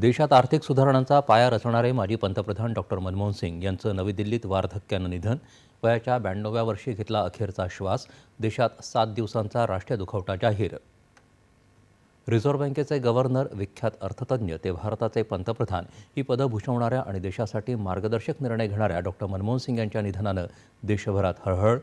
देशात आर्थिक सुधारणांचा पाया रचणारे माजी पंतप्रधान डॉक्टर मनमोहन सिंग यांचं नवी दिल्लीत वार्धक्यानं निधन वयाच्या ब्याण्णव्या वर्षी घेतला अखेरचा श्वास देशात सात दिवसांचा राष्ट्रीय दुखवटा जाहीर. रिझर्व्ह बँकेचे गव्हर्नर विख्यात अर्थतज्ञ ते भारताचे पंतप्रधान ही पदं भूषवणाऱ्या आणि देशासाठी मार्गदर्शक निर्णय घेणाऱ्या डॉक्टर मनमोहन सिंग यांच्या निधनानं देशभरात हळहळ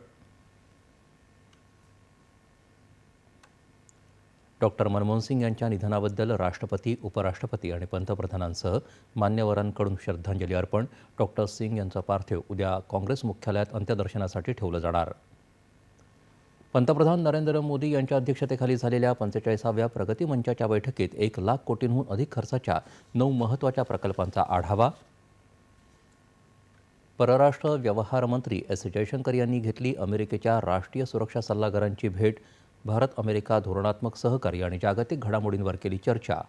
डॉक्टर मनमोहन सिंग यांच्या निधनाबद्दल राष्ट्रपती उपराष्ट्रपती आणि पंतप्रधानांसह मान्यवरांकडून श्रद्धांजली अर्पण डॉक्टर सिंग यांचं पार्थिव उद्या काँग्रेस मुख्यालयात अंत्यदर्शनासाठी ठेवलं जाणार. पंतप्रधान नरेंद्र मोदी यांच्या अध्यक्षतेखाली झालेल्या पंचेचाळीसाव्या प्रगती मंचाच्या बैठकीत एक लाख कोटींहून अधिक खर्चाच्या नऊ महत्त्वाच्या प्रकल्पांचा आढावा. परराष्ट्र व्यवहार मंत्री एस. जयशंकर यांनी घेतली अमेरिकेच्या राष्ट्रीय सुरक्षा सल्लागारांची भेट भारत अमेरिका धोरणात्मक सहकार्य आणि जागतिक घडामोडींवर केली चर्चा.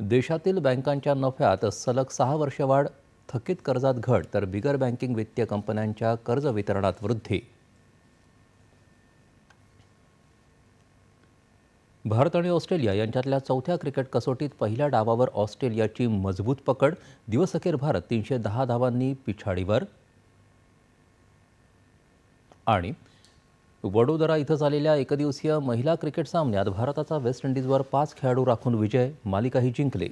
देशातील बँकांच्या नफ्यात सलग सहा वर्ष वाढ थकीत कर्जात घट तर बिगर बँकिंग वित्तीय कंपन्यांच्या कर्ज वितरणात वृद्धी. भारत आणि ऑस्ट्रेलिया यांच्यातल्या चौथ्या क्रिकेट कसोटीत पहिल्या डावावर ऑस्ट्रेलियाची मजबूत पकड दिवसअखेर भारत तीनशे दहा धावांनी पिछाडीवर. आणि वडोदरा इथं झालेल्या एकदिवसीय महिला क्रिकेट सामन्यात भारताचा वेस्ट इंडिजवर पाच खेळाडू राखून विजय मालिकाही जिंकली.